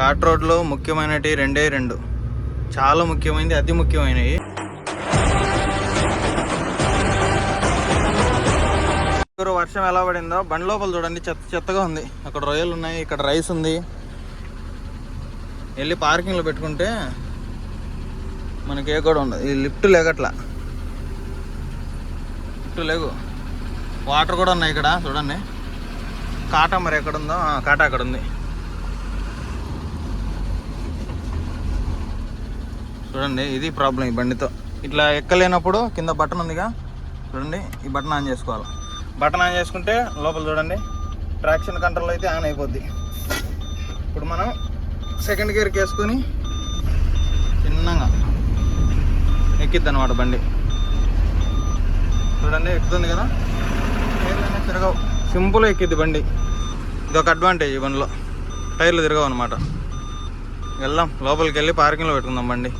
ఘాట్ రోడ్లో ముఖ్యమైనవి రెండే రెండు. చాలా ముఖ్యమైనది అతి ముఖ్యమైనవి. వర్షం ఎలా పడిందో బండి లోపల చూడండి చెత్త చెత్తగా ఉంది. అక్కడ రొయ్యలు ఉన్నాయి ఇక్కడ రైస్ ఉంది. వెళ్ళి పార్కింగ్లో పెట్టుకుంటే మనకి ఏ కూడా ఉండదు. ఇది లిఫ్ట్ లేకట్లా. లిఫ్ట్ లేవు. వాటర్ కూడా ఉన్నాయి ఇక్కడ చూడండి. కాటా మరి ఎక్కడ ఉందో కాటా అక్కడ ఉంది. చూడండి ఇది ప్రాబ్లం ఈ బండితో. ఇట్లా ఎక్కలేనప్పుడు కింద బటన్ ఉందిగా. చూడండి ఈ బటన్ ఆన్ చేసుకోవాలి. బటన్ ఆన్ చేసుకుంటే లోపల చూడండి ట్రాక్షన్ కంట్రోల్ అయితే ఆన్ అయిపోద్ది. ఇప్పుడు మనం సెకండ్ గేర్కి వేసుకొని చిన్నగా ఎక్కిద్ది అనమాట బండి. చూడండి ఎక్కుతుంది కదా? టైర్లు తిరగవు. సింపుల్ ఎక్కిద్ది బండి. ఇది ఒక అడ్వాంటేజ్ ఈ బండిలో. టైర్లు తిరగవు అనమాట వెళ్దాం లోపలికి వెళ్ళి పార్కింగ్లో పెట్టుకుందాం బండి.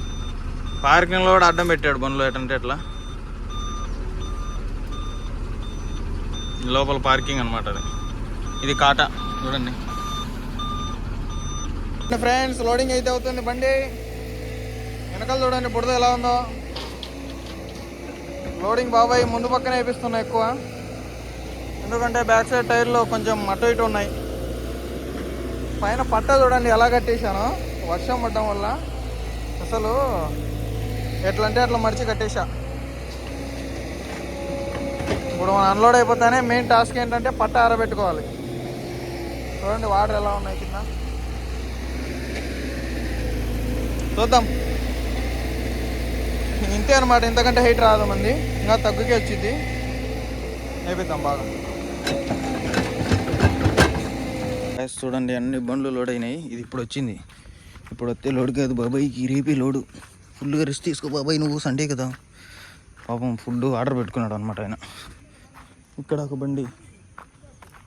పార్కింగ్లో కూడా అడ్డం పెట్టాడు బండ్లో ఎటంటే ఎట్లా లోపల పార్కింగ్ అనమాట అది. ఇది కాటా చూడండి. ఫ్రెండ్స్ లోడింగ్ అయితే అవుతుంది బండి. వెనకాల చూడండి బుడద ఎలా ఉందో. లోడింగ్ బాబాయ్ ముందు పక్కనే వేపిస్తున్నాయి ఎక్కువ. ఎందుకంటే బ్యాక్ సైడ్ టైర్లో కొంచెం అటు ఇటు ఉన్నాయి. పైన పట్ట చూడండి ఎలా కట్టేశాను. వర్షం పడడం వల్ల. అసలు ఎట్లా అంటే అట్లా మడిచి కట్టేశా. ఇప్పుడు మనం అన్లోడ్ అయిపోతానే మెయిన్ టాస్క్ ఏంటంటే పట్ట ఆరబెట్టుకోవాలి. చూడండి వాటర్ ఎలా ఉన్నాయి కింద. చూద్దాం. ఇంతే అనమాట ఇంతకంటే హైట్ రాదు మంది. ఇంకా తగ్గుకే వచ్చింది వేపిద్దాం బాగా. చూడండి అన్ని బండ్లు లోడ్ అయినాయి. ఇది ఇప్పుడు వచ్చింది. ఇప్పుడు వస్తే లోడ్ కాదు బాబాయ్కి రేపే లోడు ఫుల్గా రెస్ట్ తీసుకో బాబాయ్ నువ్వు సండే కదా. పాపం ఫుడ్ ఆర్డర్ పెట్టుకున్నాడు అనమాట ఆయన. ఇక్కడ ఒక బండి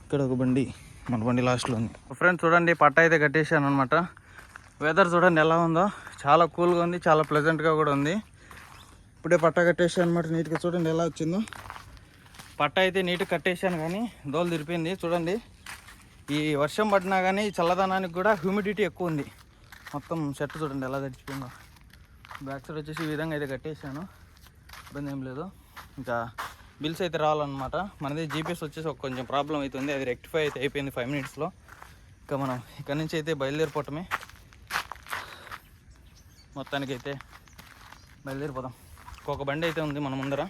ఇక్కడ ఒక బండి మన బండి లాస్ట్లో ఉంది ఫ్రెండ్స్ చూడండి పట్ట అయితే కట్టేసాను అనమాట వెదర్ చూడండి ఎలా ఉందో. చాలా కూల్గా ఉంది చాలా ప్లెజెంట్గా కూడా ఉంది. ఇప్పుడే పట్ట కట్టేసాను అనమాట నీట్గా చూడండి ఎలా వచ్చిందో. పట్ట అయితే నీట్గా కట్టేసాను కానీ దోలు తిరిపోయింది చూడండి. ఈ వర్షం పడినా కానీ ఈ చల్లదనానికి కూడా హ్యూమిడిటీ ఎక్కువ ఉంది. మొత్తం షర్ట్ చూడండి ఎలా తడిచిపోయిందో. బ్యాక్ సైడ్ వచ్చేసి ఈ విధంగా అయితే కట్టేసాను ఇబ్బంది ఏం లేదు. ఇంకా బిల్స్ అయితే రావాలన్నమాట. మనది జీపీఎస్ వచ్చేసి ఒక కొంచెం ప్రాబ్లం అవుతుంది. అది రెక్టిఫై అయితే అయిపోయింది ఫైవ్ మినిట్స్లో ఇంకా మనం ఇక్కడ నుంచి అయితే బయలుదేరిపోవటమే. మొత్తానికి అయితే బయలుదేరిపోదాం. ఒక బండి అయితే ఉంది మన ముందర.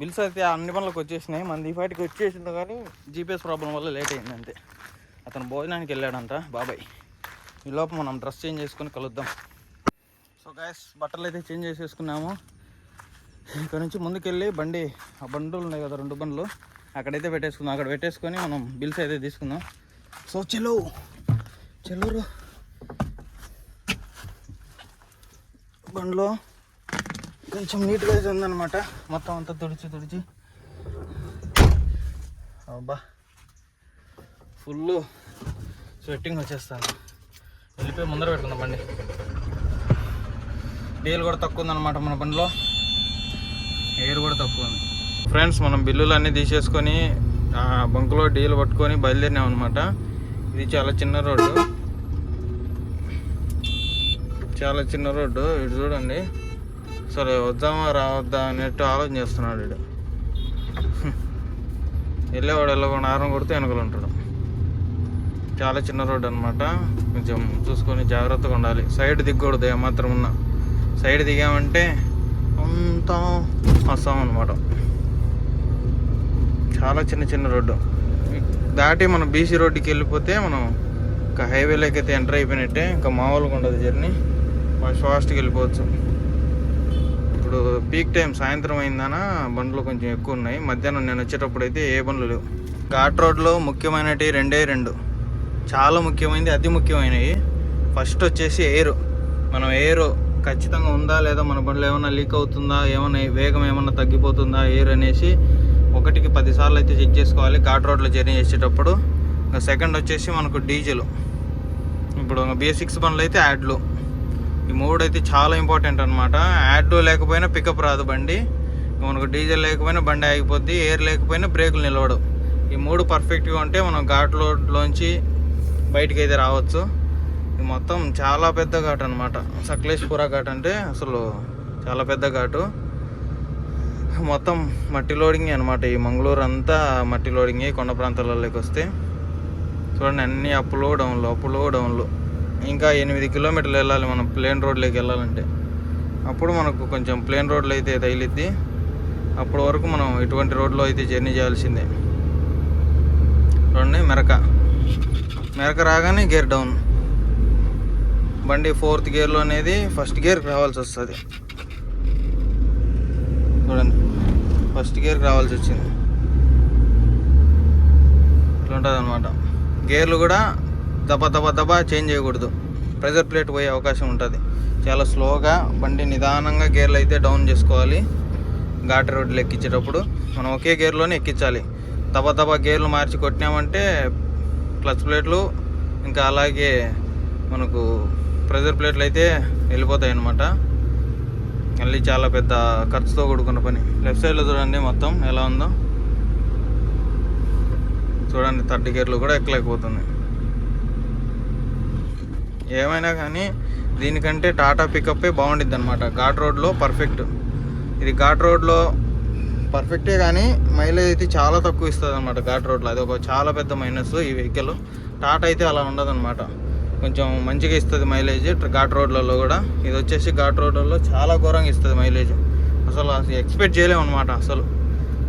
బిల్స్ అయితే అన్ని పనులకు వచ్చేసినాయి. మన ఈ ఫైట్కి వచ్చేసింది కానీ జీపీఎస్ ప్రాబ్లం వల్ల లేట్ అయింది అంతే. అతను భోజనానికి వెళ్ళాడంట. బాబాయ్. ఈ లోపు మనం డ్రెస్ చేంజ్ చేసుకొని కలుద్దాం. సో గ్యాస్ బట్టలు అయితే చేంజ్ చేసేసుకున్నాము. ఇక్కడ నుంచి ముందుకెళ్ళి బండి ఆ బండ్లు ఉన్నాయి కదా రెండు బండ్లు. అక్కడైతే పెట్టేసుకుందాం. అక్కడ పెట్టేసుకొని మనం బిల్స్ అయితే తీసుకుందాం. సో చెలో చెల్లూరు బండ్లో కొంచెం నీట్గా అయితే ఉందన్నమాట. మొత్తం అంతా తుడిచి తుడిచి. అబ్బా. ఫుల్ స్వెట్టింగ్ వచ్చేస్తాను వెళ్ళిపోయి ముందర పెట్టుకుందాం బండి. డీల్ కూడా తక్కువ ఉందన్నమాట మన బండిలో. ఎయిర్ కూడా తక్కువ ఉంది. ఫ్రెండ్స్ మనం బిల్లులు అన్నీ తీసేసుకొని బంకులో డీల్ పట్టుకొని బయలుదేరినాం అనమాట ఇది చాలా చిన్న రోడ్డు. చాలా చిన్న రోడ్డు. ఇటు చూడండి. సరే వద్దామా రావద్దా అనేట్టు ఆలోచన చేస్తున్నాడు వీడు వెళ్ళేవాడు వెళ్ళకుండా ఆరం కొడితే వెనకలు ఉంటాడు. చాలా చిన్న రోడ్డు అనమాట కొంచెం చూసుకొని జాగ్రత్తగా ఉండాలి. సైడ్ దిగకూడదు ఏమాత్రం ఉన్నా. సైడ్ దిగామంటే అంతా అస్సాం అనమాట చాలా చిన్న చిన్న రోడ్డు. దాటి మనం బీసీ రోడ్డుకి వెళ్ళిపోతే మనం ఇంకా హైవేలోకి అయితే ఎంటర్ అయిపోయినట్టే ఇంకా మామూలుగా ఉండదు జర్నీ మనం ఫాస్ట్కి వెళ్ళిపోవచ్చు. ఇప్పుడు పీక్ టైం సాయంత్రం అయిందన బండ్లు కొంచెం ఎక్కువ ఉన్నాయి. మధ్యాహ్నం నేను వచ్చేటప్పుడు అయితే ఏ బండ్లు లేవు. ఘాట్ రోడ్లో ముఖ్యమైనవి రెండే రెండు. చాలా ముఖ్యమైనది అతి ముఖ్యమైనవి. ఫస్ట్ వచ్చేసి ఎయిర్ మనం ఎయిర్ ఖచ్చితంగా ఉందా లేదా మన బండ్లో ఏమైనా లీక్ అవుతుందా ఏమైనా వేగం ఏమైనా తగ్గిపోతుందా ఎయిర్ అనేసి ఒకటికి పదిసార్లు అయితే చెక్ చేసుకోవాలి. ఘాట్ రోడ్లో జర్నీ చేసేటప్పుడు. ఇంకా సెకండ్ వచ్చేసి మనకు డీజిల్. ఇప్పుడు బేసిక్స్ బండ్లు అయితే యాడ్లు. ఈ మూడు అయితే చాలా ఇంపార్టెంట్ అనమాట యాడ్ లేకపోయినా పికప్ రాదు బండి. మనకు డీజిల్ లేకపోయినా బండి ఆగిపోద్ది ఎయిర్ లేకపోయినా బ్రేకులు నిలవడు. ఈ మూడు పర్ఫెక్ట్గా ఉంటే మనం ఘాట్ రోడ్లోంచి బయటికి అయితే రావచ్చు. ఇది మొత్తం చాలా పెద్ద ఘాట్ అనమాట సకలేశ్పుర ఘాట్ అంటే అసలు చాలా పెద్ద ఘాటు. మొత్తం మట్టి లోడింగ్ అనమాట ఈ మంగళూరు అంతా మట్టి లోడింగ్ కొండ ప్రాంతాలలోకి వస్తే. చూడండి అన్ని అప్పులు డౌన్లు అప్పులు డౌన్లు. ఇంకా ఎనిమిది కిలోమీటర్లు వెళ్ళాలి మనం ప్లేన్ రోడ్లోకి వెళ్ళాలంటే. అప్పుడు మనకు కొంచెం ప్లేన్ రోడ్లు అయితే తగిలిద్ది. అప్పటి వరకు మనం ఇటువంటి రోడ్లో అయితే జర్నీ చేయాల్సిందే. చూడండి మెరక. మెరక రాగానే గేర్ డౌన్. బండి ఫోర్త్ గేర్లో అనేది ఫస్ట్ గేర్కి రావాల్సి వస్తుంది. చూడండి. ఫస్ట్ గేర్కి రావాల్సి వచ్చింది. ఇట్లా ఉంటుంది అనమాట గేర్లు కూడా దబ దబ దబా చేంజ్ చేయకూడదు. ప్రెజర్ ప్లేట్ పోయే అవకాశం ఉంటుంది. చాలా స్లోగా బండి నిదానంగా గేర్లు అయితే డౌన్ చేసుకోవాలి. ఘాట్ రోడ్లు ఎక్కించేటప్పుడు మనం ఒకే గేర్లోనే ఎక్కించాలి. దబ దబ గేర్లు మార్చి కొట్టినామంటే క్లచ్ ప్లేట్లు ఇంకా అలాగే మనకు ప్రెజర్ ప్లేట్లు అయితే వెళ్ళిపోతాయి అన్నమాట. మళ్ళీ చాలా పెద్ద ఖర్చుతో కూడుకున్న పని. లెఫ్ట్ సైడ్లో చూడండి మొత్తం ఎలా ఉందో. చూడండి థర్డ్ గేర్లు కూడా ఎక్కలేకపోతుంది ఏమైనా కానీ దీనికంటే టాటా పికప్పే బాగుండిద్ది అనమాట ఘాట్ రోడ్లో పర్ఫెక్ట్. ఇది ఘాట్ రోడ్లో పర్ఫెక్టే కానీ మైలేజ్ అయితే చాలా తక్కువ ఇస్తుంది అనమాట ఘాట్ రోడ్లో. అది ఒక చాలా పెద్ద మైనస్ ఈ వెహికల్. టాటా అయితే అలా ఉండదు కొంచెం మంచిగా ఇస్తుంది మైలేజ్. ఘాట్ రోడ్లలో కూడా. ఇది వచ్చేసి ఘాట్ రోడ్లలో చాలా ఘోరంగా ఇస్తుంది మైలేజ్. అసలు అసలు ఎక్స్పెక్ట్ చేయలేము అనమాట అసలు.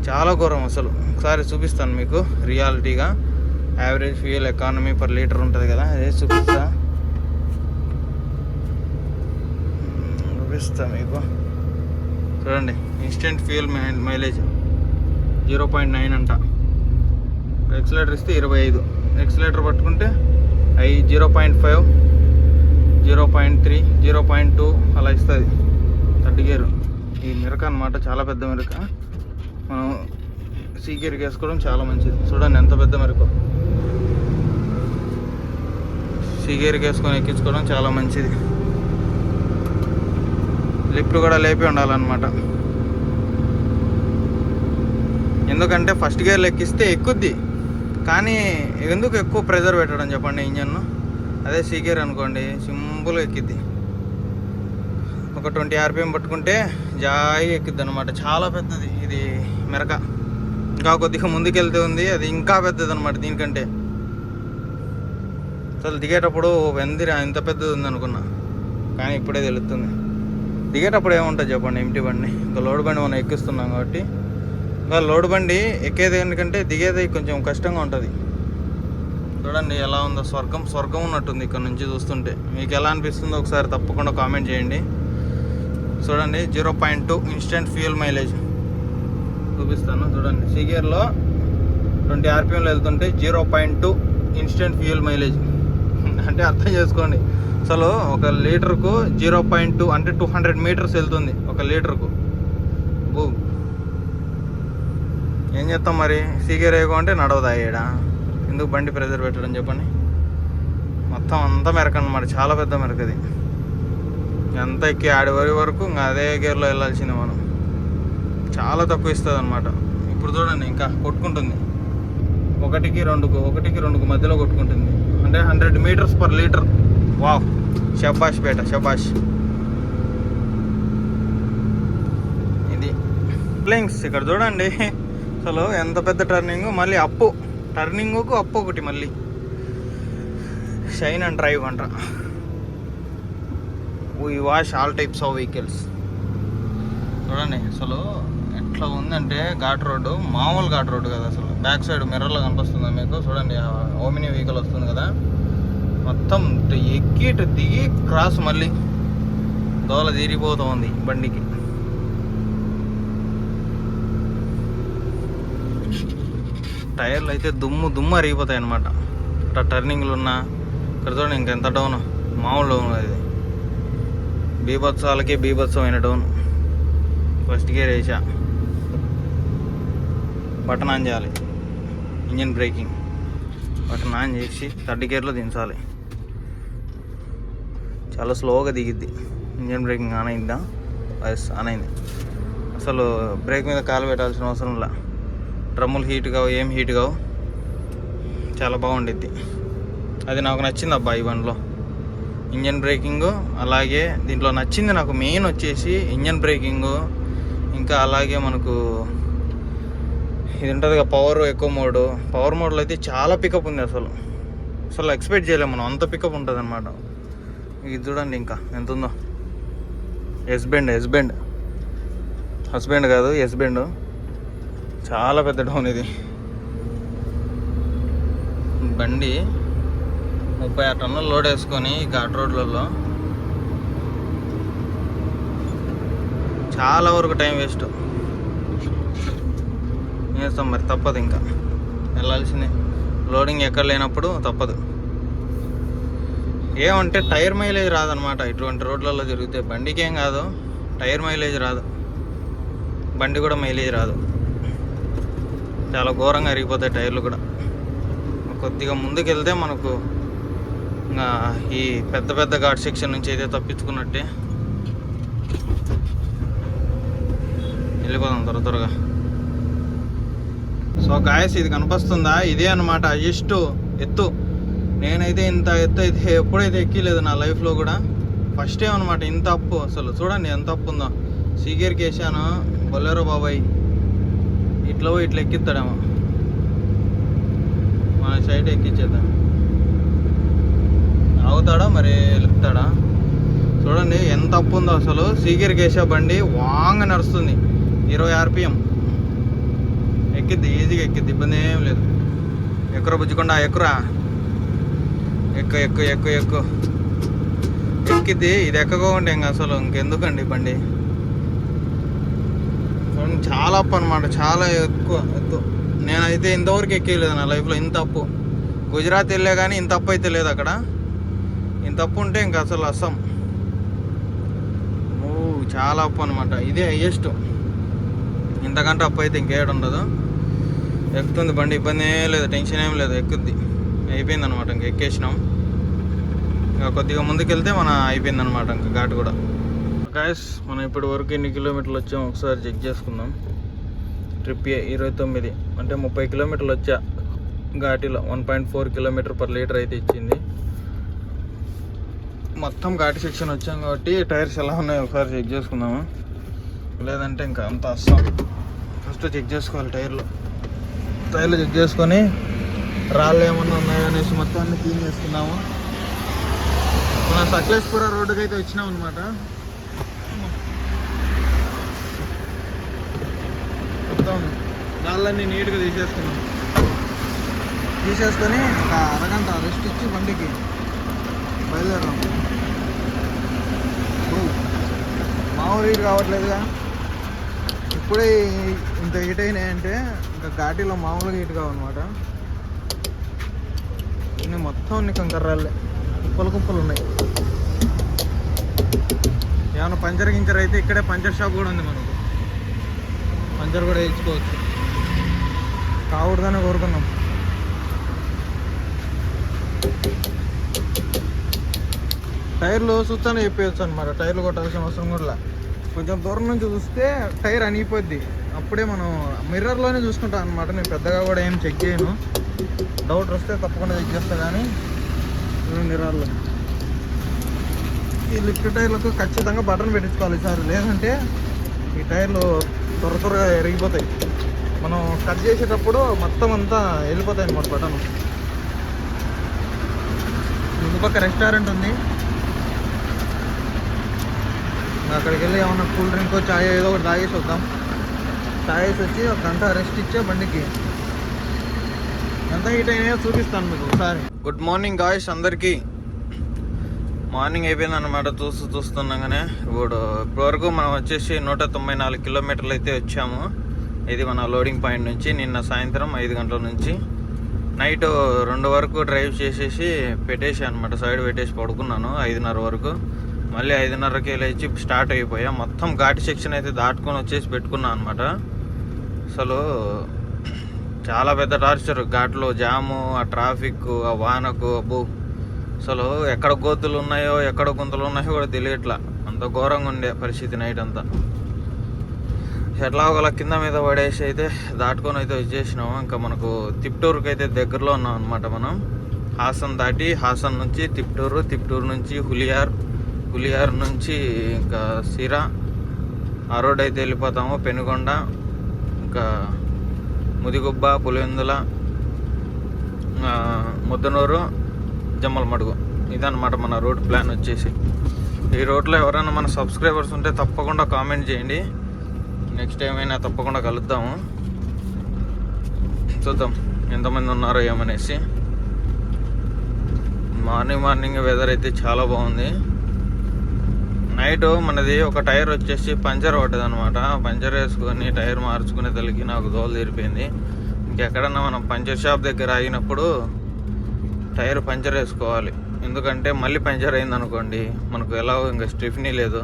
చాలా ఘోరం అసలు. ఒకసారి చూపిస్తాను మీకు రియాలిటీగా. Average fuel economy per litre ఉంటుంది కదా అదే చూపిస్తా. చూపిస్తా మీకు. చూడండి instant fuel mileage. Zero point nine అంట. ఎక్సలేటర్ ఇస్తే ఇరవై ఐదు. ఎక్సలేటర్ పట్టుకుంటే అవి zero point five zero point three zero point two అలా ఇస్తుంది. Third gear. ఈ మిరక అనమాట చాలా పెద్ద మిరక. మనం సీ గేర్కి వేసుకోవడం చాలా మంచిది. చూడండి ఎంత పెద్ద మిరక. సీ గేర్కి వేసుకొని ఎక్కించుకోవడం చాలా మంచిది. లిఫ్ట్ కూడా లేపి ఉండాలన్నమాట. ఎందుకంటే ఫస్ట్ గేర్లు ఎక్కిస్తే ఎక్కుద్ది. కానీ ఎందుకు ఎక్కువ ప్రెజర్ పెట్టడం చెప్పండి ఇంజన్ను? అదే సీకేర్ అనుకోండి సింపుల్గా ఎక్కిద్ది. ఒక ట్వంటీ ఆర్పిఎం పట్టుకుంటే జాయిగా ఎక్కిద్ది అనమాట చాలా పెద్దది ఇది మెరక. ఇంకా కొద్దిగా ముందుకెళ్తే ఉంది అది ఇంకా పెద్దది అనమాట దీనికంటే. అసలు దిగేటప్పుడు వెందిరా ఇంత పెద్దది ఉంది అనుకున్నా కానీ ఇప్పుడే తెలుస్తుంది. దిగేటప్పుడు ఏముంటుంది చెప్పండి ఎంటీ బండి. ఇంకా లోడ్ బండి మనం ఎక్కిస్తున్నాం కాబట్టి ఇంకా లోడ్ బండి ఎక్కేది ఎందుకంటే దిగేది కొంచెం కష్టంగా ఉంటుంది. చూడండి ఎలా ఉందో స్వర్గం స్వర్గం ఉన్నట్టుంది ఇక్కడ నుంచి చూస్తుంటే. మీకు ఎలా అనిపిస్తుందో ఒకసారి తప్పకుండా కామెంట్ చేయండి. చూడండి zero point two instant fuel mileage చూపిస్తాను. చూడండి సిగియర్లో ట్వంటీ ఆర్పిఎంలో వెళ్తుంటే zero point two instant fuel mileage. అంటే అర్థం చేసుకోండి. అసలు ఒక లీటర్కు జీరో పాయింట్ టూ అంటే టూ హండ్రెడ్ మీటర్స్ వెళ్తుంది ఒక లీటర్కు. బూ ఏం చేస్తాం మరి? సీగేర్ వేయకో అంటే నడవదా ఈడ ఎందుకు బండి ప్రెజర్ పెట్టడం చెప్పండి? మొత్తం అంతా మెరక అనమాట చాలా పెద్ద మెరకది. ఎంత ఎక్కి ఆడివరి వరకు ఇంకా అదే గేర్లో వెళ్ళాల్సింది మనం. చాలా తక్కువ ఇస్తుంది అనమాట ఇప్పుడు చూడండి ఇంకా కొట్టుకుంటుంది. ఒకటికి రెండుకు ఒకటికి రెండుకు మధ్యలో కొట్టుకుంటుంది. అంటే hundred metres per litre. Wow! షబాష్ బేట షబాష్ ఇది. ప్లేయింగ్స్ ఇక్కడ చూడండి. అసలు ఎంత పెద్ద టర్నింగ్ మళ్ళీ అప్పు. టర్నింగ్కు అప్పు ఒకటి మళ్ళీ. షైన్ అండ్ డ్రైవ్ అంట. We wash all types of vehicles చూడండి అసలు ఎట్లా ఉందంటే ఘాట్ రోడ్డు మామూలు ఘాట్ రోడ్డు కదా అసలు. బ్యాక్ సైడ్ మిర్రర్లో కనిపిస్తుంది మీకు? చూడండి ఓమినీ వెహికల్ వస్తుంది కదా. మొత్తం ఇటు ఎక్కి దిగి క్రాస్ మళ్ళీ. దోల తీరిపోతూ ఉంది బండికి. టైర్లు అయితే దుమ్ము దుమ్ము అరిగిపోతాయి అనమాట అట్లా టర్నింగ్లు ఉన్నా ఇక్కడ చూడండి ఇంకెంత డౌన్ మామూలు డౌన్ ఇది. బీభత్సాలకి బీభత్సమైన డౌన్ ఫస్ట్ గేర్ వేసా. బటన్ ఆన్ చేయాలి. Engine braking. బటన్ ఆన్ చేసి థర్డ్ గేర్లో దించాలి. చాలా స్లోగా దిగిద్ది. ఇంజన్ బ్రేకింగ్ ఆన్ అయిందా? ఎస్ ఆన్ అయింది. అసలు బ్రేక్ మీద కాలు పెట్టాల్సిన అవసరం లే డ్రమ్ములు హీట్ కావు ఏం హీట్ కావు. చాలా బాగుండిద్ది. అది నాకు నచ్చింది అబ్బా ఈ బండిలో ఇంజన్ బ్రేకింగ్ అలాగే దీంట్లో నచ్చింది నాకు మెయిన్ వచ్చేసి ఇంజన్ బ్రేకింగ్. ఇంకా అలాగే మనకు ఇది ఉంటుంది పవర్ ఎక్కువ మోడ్. పవర్ మోడ్లో అయితే చాలా పికప్ ఉంది అసలు. అసలు ఎక్స్పెక్ట్ చేయలేము మనం. అంత పికప్ ఉంటుంది అనమాట ఇది చూడండి ఇంకా ఎంత ఉందో ఎస్బెండ్ ఎస్బెండ్ హస్బెండ్ కాదు ఎస్బెండ్ చాలా పెద్ద డౌన్ ఇది. బండి ముప్పై ఆరు టన్నులు లోడ్ వేసుకొని ఘాట్ రోడ్లలో. చాలా వరకు టైం వేస్ట్. చేస్తాం మరి? తప్పదు ఇంకా. వెళ్ళాల్సిందే. లోడింగ్ ఎక్కడ లేనప్పుడు తప్పదు. ఏమంటే టైర్ మైలేజ్ రాదనమాట ఇటువంటి రోడ్లలో జరిగితే బండికి ఏం కాదు. టైర్ మైలేజ్ రాదు. బండి కూడా మైలేజ్ రాదు. చాలా ఘోరంగా అరిగిపోతాయి టైర్లు కూడా. కొద్దిగా ముందుకెళ్తే మనకు ఇంకా ఈ పెద్ద పెద్ద ఘాట్ సెక్షన్ నుంచి అయితే తప్పించుకున్నట్టే. వెళ్ళిపోదాం త్వర త్వరగా. సో గాయస్ ఇది కనిపిస్తుందా? ఇదే అనమాట హైయెస్ట్ ఎత్తు. నేనైతే ఇంత ఎత్తు అయితే ఎప్పుడైతే ఎక్కలేదు నా లైఫ్లో కూడా. ఫస్ట్ టైం అనమాట ఇంత అప్పు. అసలు చూడండి ఎంత అప్పు ఉందో. సీగేర్కి వేసాను. బొల్లెరో బాబాయ్. ఇట్లా పోయి ఇట్లా ఎక్కిస్తాడేమో. మన సైడ్ ఎక్కించేద్దాం ఆగుతాడా మరి? వెళ్తాడా? చూడండి ఎంత అప్పు ఉందో అసలు. సీగేర్కి వేసే బండి వాంగ నడుస్తుంది. ఇరవై ఆర్పిఎం. ఎక్కిద్ది ఈజీగా ఎక్కిద్ది ఇబ్బంది ఏం లేదు. ఎక్కుర బుజ్జుకుండా ఎక్కురా? ఎక్కు ఎక్కు ఎక్కు ఎక్కు. ఎక్కిద్ది ఇది ఎక్కకోకుండా ఇంకా అసలు. ఇంకెందుకండి బండి? చాలా అప్పు అనమాట చాలా ఎక్కువ. ఎత్తు నేనైతే ఇంతవరకు ఎక్కేయలేదు నా లైఫ్లో ఇంత అప్పు. గుజరాత్ వెళ్ళే కానీ ఇంత అప్పు అయితే లేదు అక్కడ. ఇంత అప్పు ఉంటే ఇంకా అసలు అస్సం ఓ చాలా అప్పు అనమాట ఇదే హైయెస్ట్ ఇంతకంటే అప్పు అయితే ఇంకేడు ఉండదు. ఎక్కుతుంది బండి ఇబ్బంది ఏం లేదు టెన్షన్ ఏం లేదు ఎక్కుద్ది. అయిపోయింది అనమాట ఇంక ఎక్కేసినాం. ఇంకా కొద్దిగా ముందుకెళ్తే మన అయిపోయింది అనమాట ఇంకా ఘాట్ కూడా. గాయస్ మనం ఇప్పటి వరకు ఎన్ని కిలోమీటర్లు వచ్చాము ఒకసారి చెక్ చేసుకుందాం. ట్రిప్ ఏ ఇరవై తొమ్మిది అంటే ముప్పై కిలోమీటర్లు వచ్చా ఘాటిలో. One point four kilometre per litre అయితే ఇచ్చింది. మొత్తం ఘాటి సెక్షన్ వచ్చాం కాబట్టి టైర్స్ ఎలా ఉన్నాయో ఒకసారి చెక్ చేసుకుందాము? లేదంటే ఇంకా అంత అస్సాం ఫస్ట్ చెక్ చేసుకోవాలి టైర్లు. టైర్లు చెక్ చేసుకొని రాళ్ళు ఏమన్నా ఉన్నాయో అనేసి మొత్తం అన్ని క్లీన్ చేసుకున్నాము మన సకలేశ్పుర రోడ్డుకి అయితే వచ్చినాం అనమాట మొత్తం రాళ్ళన్నీ నీట్గా తీసేసుకున్నాం. తీసేసుకొని ఒక అరగంట రెస్ట్ ఇచ్చి బండికి బయలుదేరాం. ఓ, మామూలు కావట్లేదుగా. ఇప్పుడే ఇంత హీట్ అయినాయంటే ఇంకా ఘాటీలో మామూలుగా హీట్ కావన్నమాట. ఇన్ని మొత్తం అన్ని కంకర్రాళ్ళే. కుప్పలు కుప్పలు ఉన్నాయి. ఏమైనా పంచర్ గించర్ అయితే ఇక్కడే పంచర్ షాప్ కూడా ఉంది మనకు. పంచర్ కూడా వేయించుకోవచ్చు. కాకూడదని కోరుకున్నాం. టైర్లు చూస్తానే చెప్పేయచ్చు అనమాట టైర్లు కొట్టాల్సిన అవసరం కూడా కొంచెం దూరం నుంచి చూస్తే టైర్ అనిగిపోద్ది అప్పుడే మనం మిర్రర్లోనే చూసుకుంటాం అనమాట నేను పెద్దగా కూడా ఏం చెక్ చేయను. డౌట్ వస్తే తప్పకుండా చెక్ చేస్తా కానీ మిర్రర్లో. ఈ లిఫ్ట్ టైర్లకు ఖచ్చితంగా బటన్ పెట్టించుకోవాలి సార్. లేదంటే ఈ టైర్లు త్వర త్వరగా ఎరిగిపోతాయి. మనం కట్ చేసేటప్పుడు మొత్తం అంతా వెళ్ళిపోతాయి అనమాట బటన్ ముందు పక్క రెస్టారెంట్ ఉంది. అక్కడికి వెళ్ళి ఏమన్నా కూల్ డ్రింక్ చాయ్ ఏదో ఒకటి తాగేసి వద్దాం. తాగేసి వచ్చి ఒక గంట రెస్ట్ ఇచ్చే బండికి. ఎంత హీట్ అయినాయో చూపిస్తాను మీకు ఒకసారి. గుడ్ మార్నింగ్ గాయస్ అందరికీ. మార్నింగ్ అయిపోయింది అనమాట చూస్తూ చూస్తుండగానే ఇప్పుడు ఇప్పటివరకు మనం వచ్చేసి నూట తొంభై నాలుగు కిలోమీటర్లు అయితే వచ్చాము. ఇది మన లోడింగ్ పాయింట్ నుంచి నిన్న సాయంత్రం ఐదు గంటల నుంచి. నైట్ రెండు వరకు డ్రైవ్ చేసేసి పెట్టేసి అనమాట సైడ్ పెట్టేసి పడుకున్నాను ఐదున్నర వరకు. మళ్ళీ ఐదున్నరకి లేచి స్టార్ట్ అయిపోయా. మొత్తం ఘాటి సెక్షన్ అయితే దాటుకొని వచ్చేసి పెట్టుకున్నాను అనమాట అసలు చాలా పెద్ద టార్చర్. ఘాట్లో జాము ఆ ట్రాఫిక్ ఆ వానకు అబ్బో. అసలు ఎక్కడ గోతులు ఉన్నాయో ఎక్కడ గుంతలు ఉన్నాయో కూడా తెలియట్లా. అంత ఘోరంగా ఉండే పరిస్థితి నైట్ అంతా. ఎట్లా ఒకలా కింద మీద పడేసి అయితే దాటుకొని అయితే వచ్చేసినాము ఇంకా మనకు తిప్టూరుకి అయితే దగ్గరలో ఉన్నాం అనమాట మనం. హాసన్ దాటి హాసన్ నుంచి తిప్టూరు తిప్టూరు నుంచి హులియార్ హులియార్ నుంచి ఇంకా సిరా. ఆ రోడ్ అయితే వెళ్ళిపోతాము పెనుగొండ ఇంకా ముదిగుబ్బ పులివెందుల ముద్దనూరు ముద్దనూరు జమ్మలమడుగు ఇదన్నమాట మన రోడ్ ప్లాన్ వచ్చేసి. ఈ రోడ్లో ఎవరైనా మన సబ్స్క్రైబర్స్ ఉంటే తప్పకుండా కామెంట్ చేయండి. నెక్స్ట్ ఏమైనా తప్పకుండా కలుద్దాము. చూద్దాం ఎంతమంది ఉన్నారో ఏమనేసి. మార్నింగ్ మార్నింగ్ వెదర్ అయితే చాలా బాగుంది. నైట్ మనది ఒక టైర్ వచ్చేసి పంచర్ పడ్డది అనమాట పంచర్ వేసుకొని టైర్ మార్చుకునే తల్లికి నాకు దోలు తీరిపోయింది. ఇంకెక్కడన్నా మనం పంచర్ షాప్ దగ్గర ఆగినప్పుడు టైర్ పంచర్ వేసుకోవాలి. ఎందుకంటే మళ్ళీ పంచర్ అయింది అనుకోండి మనకు ఎలా ఇంకా స్టిఫ్నీ లేదు.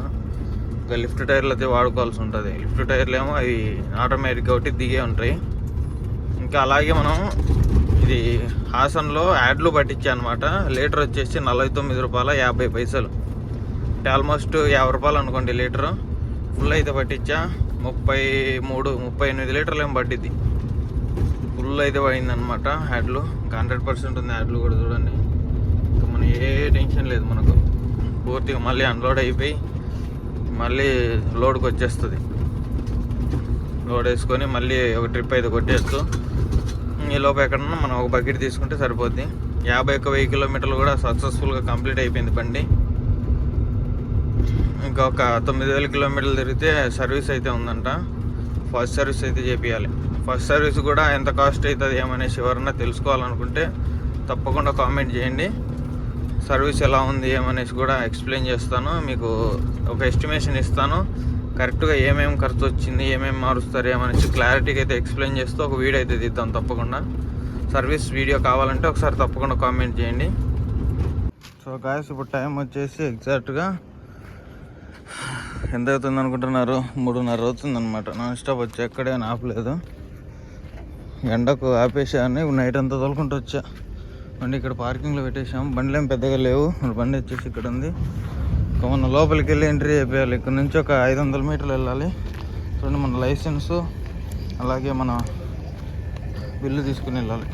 ఇంకా లిఫ్ట్ టైర్లు అయితే వాడుకోవాల్సి ఉంటుంది. లిఫ్ట్ టైర్లు ఏమో అవి ఆటోమేటిక్ ఒకటి దిగే ఉంటాయి. ఇంకా అలాగే మనం ఇది హాసన్లో యాడ్లు పట్టించా అనమాట లీటర్ వచ్చేసి నలభై తొమ్మిది రూపాయల యాభై పైసలు. అంటే ఆల్మోస్ట్ యాభై రూపాయలు అనుకోండి లీటరు. ఫుల్ అయితే పట్టించా. ముప్పై మూడు ముప్పై ఎనిమిది లీటర్లు ఏం పట్టిద్ది. ఫుల్ అయితే పడిందనమాట యాడ్లు హండ్రెడ్ పర్సెంట్ ఉంది యాడ్లు కూడా చూడండి. ఇంకా మన ఏ టెన్షన్ లేదు మనకు. పూర్తిగా మళ్ళీ అన్లోడ్ అయిపోయి మళ్ళీ లోడ్కి వచ్చేస్తుంది. లోడ్ వేసుకొని మళ్ళీ ఒక ట్రిప్ అయితే కొట్టేస్తూ ఈ లోపు ఎక్కడన్నా మనం ఒక బకెట్ తీసుకుంటే సరిపోద్ది. యాభై ఒక్క వెయ్యి కిలోమీటర్లు కూడా సక్సెస్ఫుల్గా కంప్లీట్ అయిపోయింది బండి. ఇంకా ఒక తొమ్మిది వేల కిలోమీటర్లు తిరిగితే సర్వీస్ అయితే ఉందంట. ఫస్ట్ సర్వీస్ అయితే చేపించాలి ఫస్ట్ సర్వీస్ కూడా ఎంత కాస్ట్ అవుతుంది ఏమనేసి ఎవరన్నా తెలుసుకోవాలనుకుంటే తప్పకుండా కామెంట్ చేయండి. సర్వీస్ ఎలా ఉంది ఏమనేసి కూడా ఎక్స్ప్లెయిన్ చేస్తాను. మీకు ఒక ఎస్టిమేషన్ ఇస్తాను. కరెక్ట్గా ఏమేమి ఖర్చు వచ్చింది ఏమేమి మారుస్తారు ఏమనేసి క్లారిటీగా అయితే ఎక్స్ప్లెయిన్ చేస్తూ ఒక వీడియో అయితే తీద్దాం తప్పకుండా. సర్వీస్ వీడియో కావాలంటే ఒకసారి తప్పకుండా కామెంట్ చేయండి. సో గాయస్ ఇప్పుడు టైం వచ్చేసి ఎగ్జాక్ట్గా ఎంత అవుతుంది అనుకుంటున్నారు? మూడున్నర అవుతుంది అనమాట నాన్ స్టాప్ వచ్చి ఎక్కడే ఆపలేదు. ఎండకు ఆపేసాను నైట్ అంతా తోలుకుంటూ వచ్చా. బండి ఇక్కడ పార్కింగ్లో పెట్టేసాం బండ్లు ఏం పెద్దగా లేవు. బండి వచ్చేసి ఇక్కడ ఉంది. ఇంకా మన లోపలికి వెళ్ళి ఎంట్రీ అయిపోయాలి. ఇక్కడ నుంచి ఒక ఐదు వందల మీటర్లు వెళ్ళాలి. చూడండి మన లైసెన్సు అలాగే మన బిల్లు తీసుకుని వెళ్ళాలి.